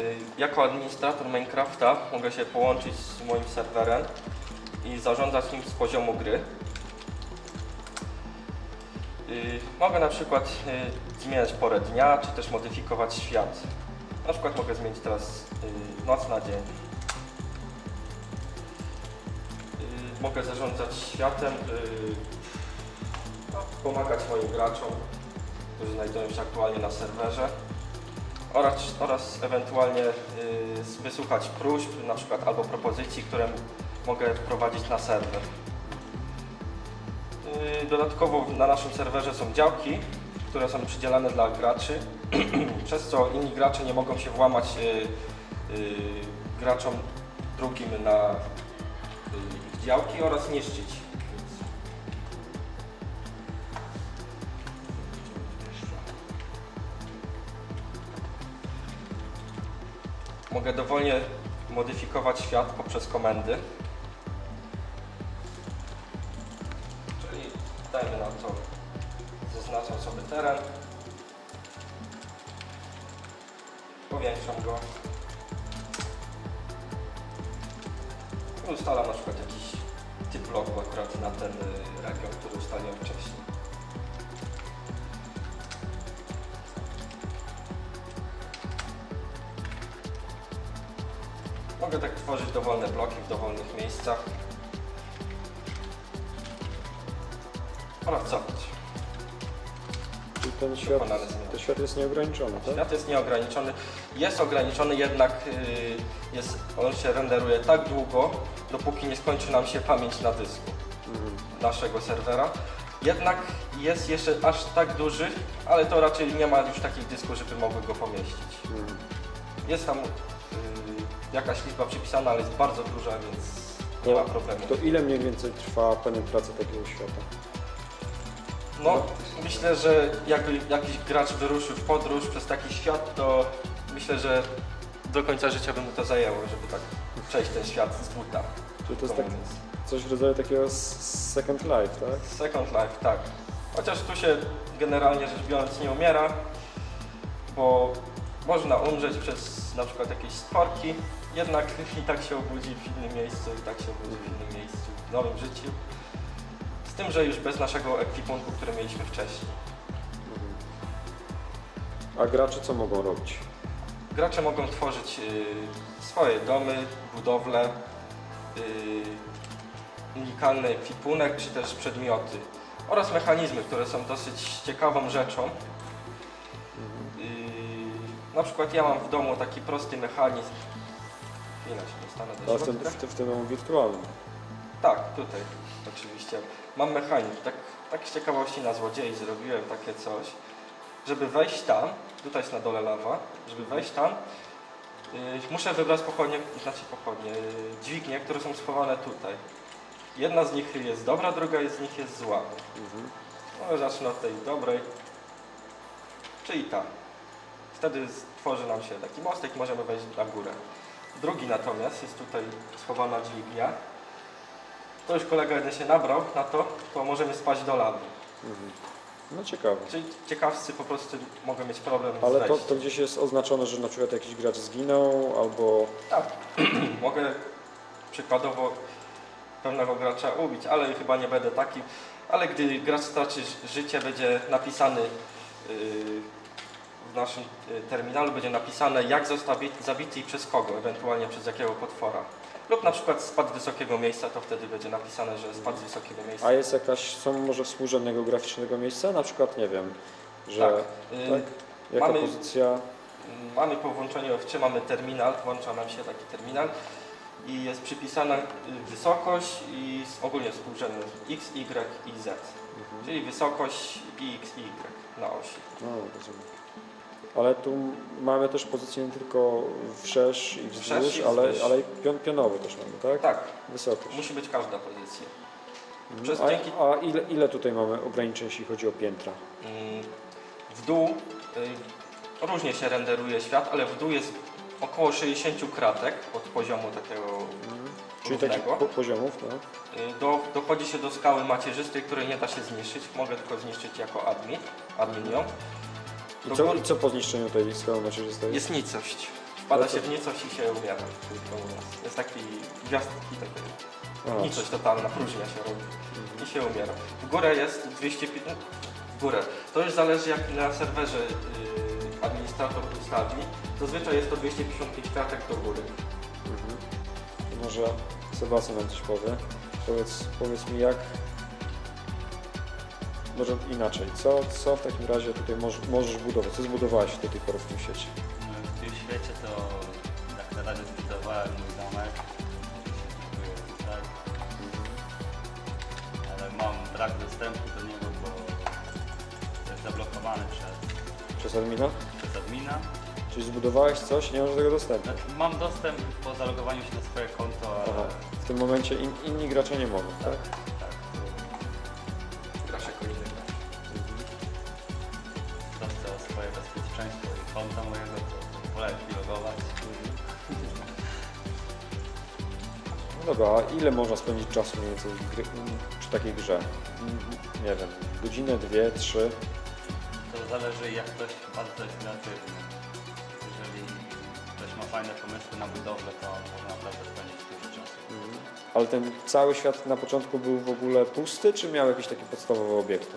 Y, Jako administrator Minecrafta mogę się połączyć z moim serwerem i zarządzać nim z poziomu gry. Y, Mogę na przykład y, zmieniać porę dnia, czy też modyfikować świat. Na przykład mogę zmienić teraz noc na dzień. Mogę zarządzać światem, pomagać moim graczom, którzy znajdują się aktualnie na serwerze oraz, oraz ewentualnie y, wysłuchać próśb, na przykład albo propozycji, które mogę wprowadzić na serwer. Y, Dodatkowo na naszym serwerze są działki, które są przydzielane dla graczy, przez co inni gracze nie mogą się włamać y, y, graczom drugim na y, działki oraz niszczyć. Mogę dowolnie modyfikować świat poprzez komendy. Czyli dajmy na to, zaznaczam sobie teren. Powiększam go. Ustalam na przykład jakiś typ bloku akurat na ten region, który ustaliłem wcześniej. Tworzyć dowolne bloki w dowolnych miejscach. Oraz cofać. Czyli ten świat, Dokonane zmiany. ten świat jest nieograniczony, tak? Świat jest nieograniczony. Jest ograniczony, jednak y, jest, on się renderuje tak długo, dopóki nie skończy nam się pamięć na dysku Mhm. naszego serwera. Jednak jest jeszcze aż tak duży, ale to raczej nie ma już takich dysków, żeby mogły go pomieścić. Mhm. Jest tam jakaś liczba przypisana, ale jest bardzo duża, więc nie ma problemu. To ile mniej więcej trwa penetracja takiego świata? No, myślę, że jakby jakiś gracz wyruszył w podróż przez taki świat, to myślę, że do końca życia by mu to zajęło, żeby tak przejść ten świat z buta. Czyli to jest tak, coś w rodzaju takiego s- second life, tak? Second Life, tak. Chociaż tu się generalnie rzecz biorąc nie umiera, bo można umrzeć przez na przykład jakieś stworki, jednak i tak się obudzi w innym miejscu, i tak się obudzi w innym miejscu, w nowym życiu. Z tym, że już bez naszego ekwipunku, który mieliśmy wcześniej. A gracze co mogą robić? Gracze mogą tworzyć y, swoje domy, budowle, y, unikalny ekwipunek czy też przedmioty oraz mechanizmy, które są dosyć ciekawą rzeczą. Y, na przykład ja mam w domu taki prosty mechanizm. Chwila się dostanę do A w tym, środka. w, tym, w tym wirtualnym. Tak, tutaj oczywiście. Mam mechanizm. Tak, tak z ciekawości na złodziei zrobiłem takie coś, żeby wejść tam, tutaj jest na dole lawa, żeby wejść tam, yy, muszę wybrać pochodnie, znaczy pochodnie, yy, dźwignie, które są schowane tutaj. Jedna z nich jest dobra, druga z nich jest zła. Mhm. No, zacznę od tej dobrej, czyli ta. Wtedy tworzy nam się taki mostek i możemy wejść na górę. Drugi natomiast jest tutaj schowana dźwignia. To już kolega jeden się nabrał na to, to możemy spaść do lawy. Mhm. No ciekawe. Czyli ciekawscy po prostu mogą mieć problem z Ale to, wejściem. to gdzieś jest oznaczone, że na przykład jakiś gracz zginął albo... Tak, mogę przykładowo pewnego gracza ubić, ale chyba nie będę taki. Ale gdy gracz straci ży- życie, będzie napisany yy, w naszym yy, terminalu będzie napisane jak został bi- zabity i przez kogo, ewentualnie przez jakiego potwora. Lub na przykład spadł z wysokiego miejsca, to wtedy będzie napisane, że spadł z wysokiego miejsca. A jest jakaś, są może współrzędnego graficznego miejsca? Na przykład, nie wiem, że... Tak. Yy, tak? Jaka mamy- pozycja? Mamy po włączeniu F3 mamy terminal, włącza nam się taki terminal i jest przypisana y, wysokość i ogólnie współrzędne x, y i z, Mhm. czyli wysokość i x i y na osi. No, rozumiem. Ale tu mamy też pozycję nie tylko wszerz i Wszerz wzdłuż, i ale, wzdłuż. ale i pion, pionowy też mamy, tak? Tak, Wysokość. musi być każda pozycja. Mhm. przez a dzięki- a ile, ile tutaj mamy ograniczeń, jeśli chodzi o piętra? Mm, W dół y, różnie się renderuje świat, ale w dół jest około 60 kratek od poziomu takiego Czyli takich po, poziomów, no? Y, Do, dochodzi się do skały macierzystej, której nie da się zniszczyć. Mogę tylko zniszczyć jako admin, admin ją. I co, I co po zniszczeniu tej skały macierzystej? Jest nicość. Pada Ale się w nicość i się umiera. Jest taki gwiazdki, taki nicość totalna, próżnia się robi i się umiera. W górę jest 250, w górę. To już zależy jak na serwerze yy, administrator ustawi. Zazwyczaj jest to 255 kratek do góry. Mhm. Może Sebastian nam coś powie. Powiedz, powiedz mi jak... Może inaczej. Co, co w takim razie tutaj możesz, możesz budować? Co zbudowałeś do tej pory w tym świecie? W tym świecie to tak na razie zbudowałem mój domek. Ale mam brak dostępu do niego, bo jest zablokowany przez, Przez admina? przez admina. Czyli zbudowałeś coś i nie masz do tego dostępu? Znaczy, mam dostęp po zalogowaniu się na swoje konto, ale Aha. W tym momencie in, inni gracze nie mogą, tak? Ile można spędzić czasu mniej więcej gry, przy takiej grze? Nie wiem, godzinę, dwie, trzy? To zależy jak ktoś bardzo jest kreatywny. Jeżeli ktoś ma fajne pomysły na budowlę, to można naprawdę spędzić dużo czasu. Ale ten cały świat na początku był w ogóle pusty, czy miał jakieś takie podstawowe obiekty?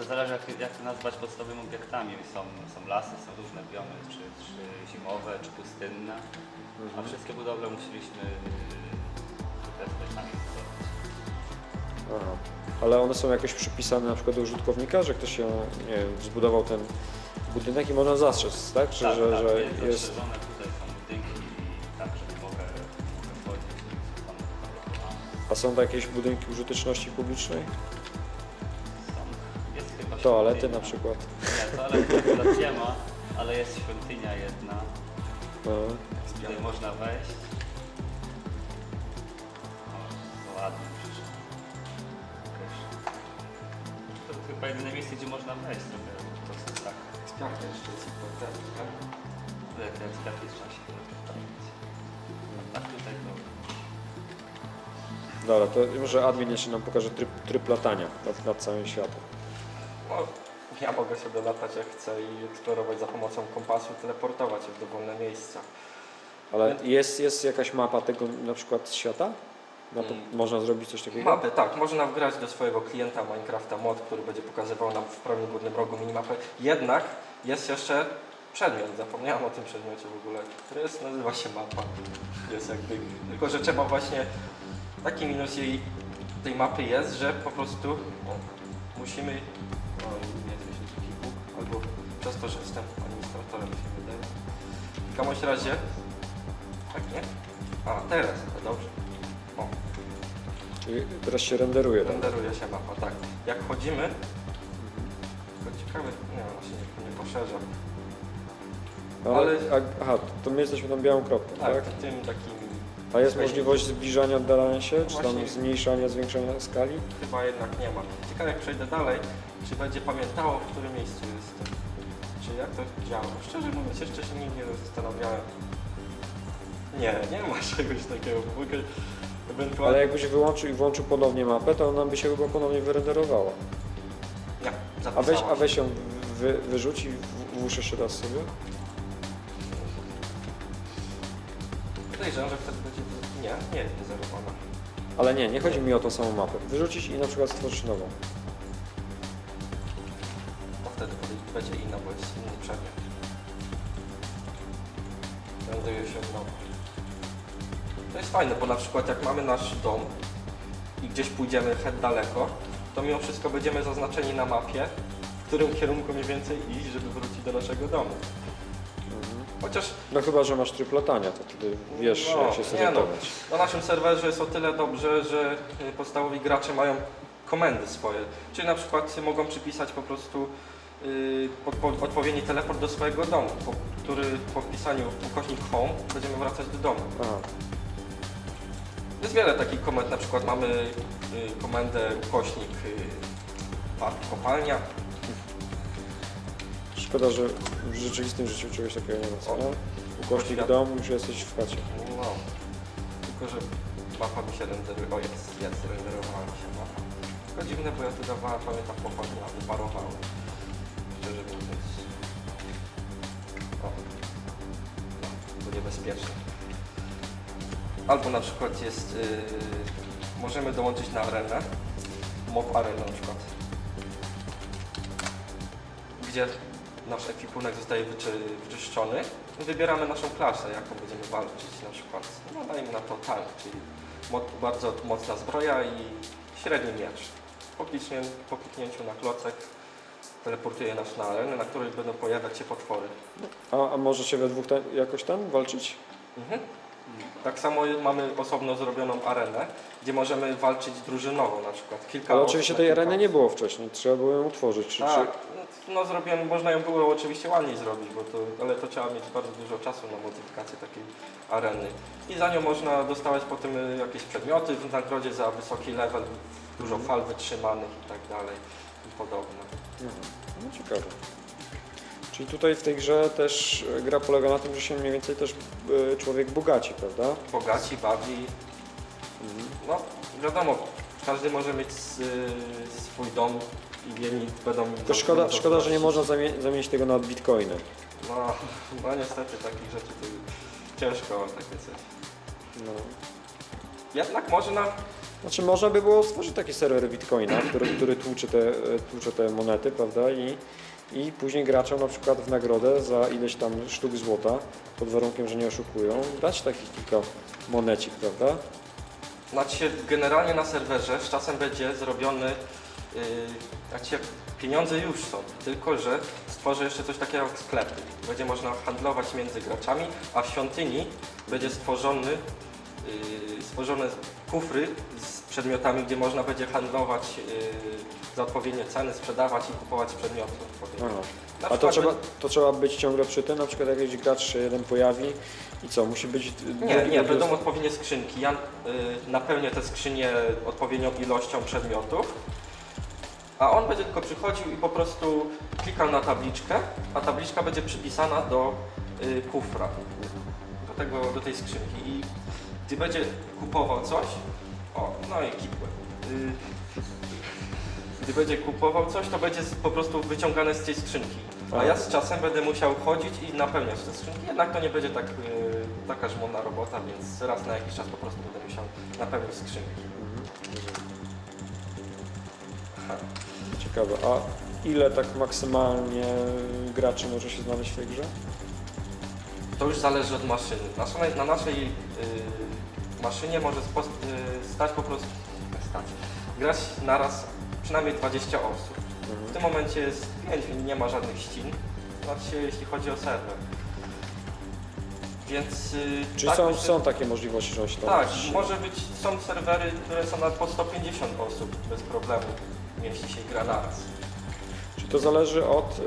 To zależy jak, jak to nazwać podstawowymi obiektami. Są, są lasy, są różne biomy, czy, czy zimowe, czy pustynne. A wszystkie budowle musieliśmy sami budować. Aha. Ale one są jakoś przypisane na przykład do użytkownika, że ktoś się, nie wiem, zbudował ten budynek i można zastrzec, tak? Czy, tak, że, tak, że jest tutaj są budynki i tak, że mogę, mogę wchodzić. A są to jakieś budynki użyteczności publicznej? Toalety na przykład? Nie, toalety akurat nie ma, ale jest świątynia jedna, No. tutaj można wejść. O, to ładnie przyszło. Jakoś. To chyba jedyne miejsce, gdzie można wejść trochę, to jest tak. Spiarka jeszcze jest tak? tak? Sklepie trzeba się. A tutaj to Dobra, to może admin jeszcze nam pokaże tryb, tryb latania nad, nad całym światem. No, ja mogę sobie latać jak chcę i eksplorować za pomocą kompasu, teleportować się w dowolne miejsca. Ale jest, jest jakaś mapa tego na przykład świata? Na to Mm. można zrobić coś takiego? Mapy, tak, można wgrać do swojego klienta Minecrafta mod, który będzie pokazywał nam w prawym górnym rogu minimapę. Jednak jest jeszcze przedmiot, zapomniałem o tym przedmiocie w ogóle, który jest, nazywa się mapa. Jest jakby, tylko że trzeba właśnie, taki minus jej, tej mapy jest, że po prostu o, musimy, o, nie wiem, się taki bóg, albo przez to, że jestem administratorem mi się wydaje. W każdym razie, tak nie? A, teraz, no dobrze. O, Czyli teraz się renderuje tam. Renderuje się mapa, tak. Jak chodzimy, tylko ciekawe, nie ona się nie, nie poszerza. Ale, Ale- a, aha, to my jesteśmy tą białą kropką, tak? Tak, tym takim A jest możliwość zbliżania, oddalania się, czy tam Właśnie- zmniejszania, zwiększania skali? chyba jednak nie ma. Ciekawe jak przejdę dalej, czy będzie pamiętało, w którym miejscu jestem. Czy jak to działa? Szczerze mówiąc, jeszcze się nigdy nie zastanawiałem. Nie, nie ma czegoś takiego. Mogę ewentualnie... Ale jakbyś wyłączył i włączył ponownie mapę, to ona by się chyba ponownie wyrenderowała. Nie, A weź, a weź ją wy, wyrzuć i w- włóż jeszcze raz sobie. Podejrzewam, że wtedy będzie... Nie, nie jest wyzerowana. Ale nie, nie chodzi mi o tą samą mapę. Wyrzucić i na przykład stworzyć nową. To wtedy będzie inna, bo jest inny przedmiot. Renderuje się znowu. To jest fajne, bo na przykład jak mamy nasz dom i gdzieś pójdziemy head daleko, to mimo wszystko będziemy zaznaczeni na mapie, w którym kierunku mniej więcej iść, żeby wrócić do naszego domu. Chociaż No chyba, że masz tryb latania, to wtedy wiesz No, jak się nie no. zorientować. na naszym serwerze jest o tyle dobrze, że y, podstawowi gracze mają komendy swoje. Czyli na przykład mogą przypisać po prostu y, podpo- odpowiedni teleport do swojego domu, po, który po wpisaniu ukośnik home będziemy wracać do domu. Aha. Jest wiele takich komend, na przykład mamy y, komendę ukośnik y, park, kopalnia. Szkoda, że w rzeczywistym życiu czegoś takiego nie ma, co nie? Ukośnik domu, już jesteś w chacie. No, tylko że mapa mi się renderuje, o jest, jest, renderowała się mapa. Tylko dziwne, bo ja tu dawałem, pamiętam, pochodnie, a wyparowało. Szczerze mówiąc. O. No. bezpiecznie. Albo na przykład jest, yy, możemy dołączyć na arenę, mob arenę na przykład, gdzie nasz ekwipunek zostaje wyczy, wyczyszczony i wybieramy naszą klasę, jaką będziemy walczyć, na przykład, no dajmy na to tank, czyli mo bardzo mocna zbroja i średni miecz. Po, kliknię, po kliknięciu na klocek teleportuje nas na arenę, na której będą pojawiać się potwory. A, a możecie we dwóch jakoś tam walczyć? Mhm. Tak samo mamy osobno zrobioną arenę, gdzie możemy walczyć drużynowo na przykład. Kilka Ale osób oczywiście na tej kilka areny nie osób. było wcześniej, trzeba było ją utworzyć. Czy, Tak, czy, no zrobiłem, można ją było oczywiście ładniej zrobić, bo to, ale to trzeba mieć bardzo dużo czasu na modyfikację takiej areny. I za nią można dostawać potem y, jakieś przedmioty w nagrodzie za wysoki level, dużo fal wytrzymanych i tak dalej i podobne. Mhm. No ciekawe. Czyli tutaj w tej grze też e, gra polega na tym, że się mniej więcej też e, człowiek bogaci, prawda? Bogaci, bawi, Mhm. no wiadomo, każdy może mieć swój dom i jedni będą... To szkoda, szkoda że nie można zamie- zamienić tego na bitcoiny. No, no niestety takich rzeczy to ciężko takie coś. No. Jednak można Znaczy można by było stworzyć taki serwer bitcoina, który, który tłucze, te, e, tłucze te monety, prawda? I, I później graczom na przykład w nagrodę za ileś tam sztuk złota, pod warunkiem, że nie oszukują, dać takich kilka monecik, prawda? Znaczy generalnie na serwerze z czasem będzie zrobiony, yy, znaczy pieniądze już są, tylko że stworzę jeszcze coś takiego jak sklepy. Będzie można handlować między graczami, a w świątyni będzie stworzony, yy, stworzone kufry z przedmiotami, gdzie można będzie handlować yy, za odpowiednie ceny, sprzedawać i kupować przedmioty. odpowiednie. Aha. Na A to przykład trzeba, to trzeba być ciągle przy tym, na przykład jak jakiś gracz się jeden pojawi i co, musi być... Nie, drugi- nie, będą odpowiednie skrzynki. Ja y, napełnię te skrzynie odpowiednią ilością przedmiotów, a on będzie tylko przychodził i po prostu klikał na tabliczkę, a tabliczka będzie przypisana do y, kufra, do, tego, do tej skrzynki. I gdy będzie kupował coś, o, no i kipłem. Y, gdy będzie kupował coś, to będzie po prostu wyciągane z tej skrzynki. A ja z czasem będę musiał chodzić i napełniać te skrzynki, jednak to nie będzie tak, y, taka żmudna robota, więc raz na jakiś czas po prostu będę musiał napełnić skrzynki. Mhm. Aha. Ciekawe. A ile tak maksymalnie graczy może się znaleźć w tej grze? To już zależy od maszyny. Nasza, na naszej y, maszynie może spo, y, stać po prostu stać, grać naraz przynajmniej 20 osób. W Mhm. tym momencie jest 5, nie ma żadnych ścin, znaczy jeśli chodzi o serwer. Więc y, Czyli tak są, myślę- są takie możliwości, że się. Tak, może być, są serwery, które są na po 150 osób bez problemu. Mieści się gra naraz. Czy to zależy od y,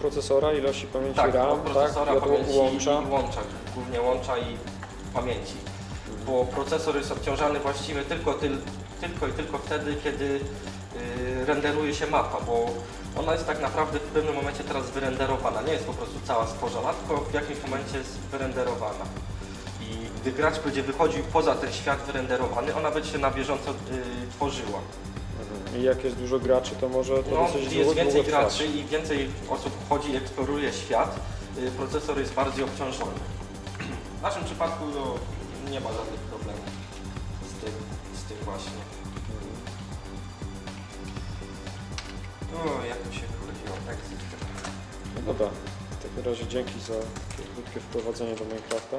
procesora, ilości pamięci Tak, RAM, od procesora, tak? I od pamięci łącza? i łącza, głównie łącza i pamięci. Bo procesor jest obciążany właściwie tylko, tyl, tylko i tylko wtedy, kiedy y, renderuje się mapa, bo ona jest tak naprawdę w pewnym momencie teraz wyrenderowana. Nie jest po prostu cała stworzona, tylko w jakimś momencie jest wyrenderowana. I gdy gracz będzie wychodził poza ten świat wyrenderowany, ona będzie się na bieżąco y, tworzyła. Mhm. I jak jest dużo graczy, to może to No, dosyć jest więcej długo graczy i więcej osób wchodzi i eksploruje świat, y, procesor jest bardziej obciążony. W naszym przypadku no, nie ma żadnych problemów z tym, z tym właśnie. O, jak mi się wychodziło exit. No dobra, w takim razie dzięki za krótkie wprowadzenie do Minecrafta.